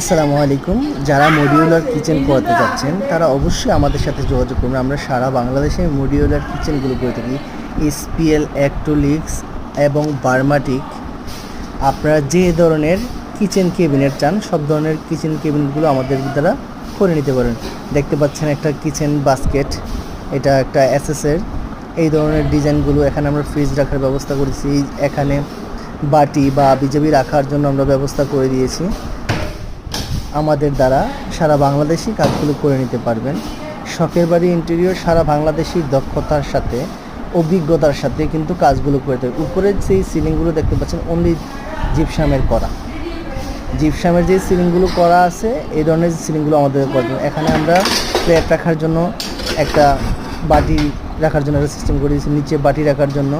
আসসালামু আলাইকুম। যারা মডিউলার কিচেন করতে যাচ্ছেন, তারা অবশ্যই আমাদের সাথে যোগাযোগ করবেন আমরা সারা বাংলাদেশে মডিউলার কিচেনগুলো করে থাকি। এসপিএল অ্যাক্টোলিক্স এবং বার্মাটিক আপনারা যে ধরনের কিচেন কেবিনেট চান, সব ধরনের কিচেন কেবিনেটগুলো আমাদের দ্বারা করে নিতে পারেন। দেখতে পাচ্ছেন একটা কিচেন বাস্কেট এটা একটা অ্যাসেসের এই ধরনের ডিজাইনগুলো এখানে আমরা ফ্রিজ রাখার ব্যবস্থা করেছি। এখানে বাটি বা বিজাবি রাখার জন্য আমরা ব্যবস্থা করে দিয়েছি। আমাদের দ্বারা সারা বাংলাদেশি কাজগুলো করে নিতে পারবেন। শখের বাড়ি ইন্টেরিয়র সারা বাংলাদেশি দক্ষতার সাথে, অভিজ্ঞতার সাথে কিন্তু কাজগুলো করে দেবে উপরে যেই সিলিংগুলো দেখতে পাচ্ছেন অনলি জিপসামের করা। জিপসামের যে সিলিংগুলো করা আছে, এই ধরনের সিলিংগুলো আমাদের হবে। এখানে আমরা প্লেট রাখার জন্য একটা বাটি রাখার জন্য একটা সিস্টেম করে দিয়েছি। নিচে বাটি রাখার জন্য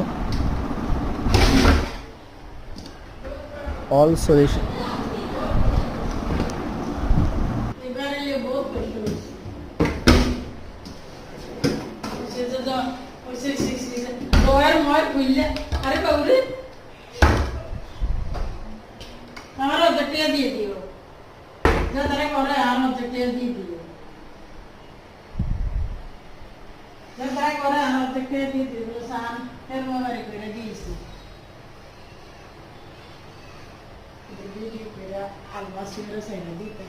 অল সলিউশন বহুত কষ্ট হয়েছে সে যে যা ওই সে সে সে লোয়ার ময় খুললে আরে বাবুরে আমার অর্ধেকটা দিয়ে দিও যা তারা করে আমার অর্ধেকটা দিয়ে দিও যা তারা করে আমার অর্ধেকটা দিয়ে দিও সান এর মোবাইল করে দিয়েছি ভিডিও করে আলমাস করে সাইনে দিতে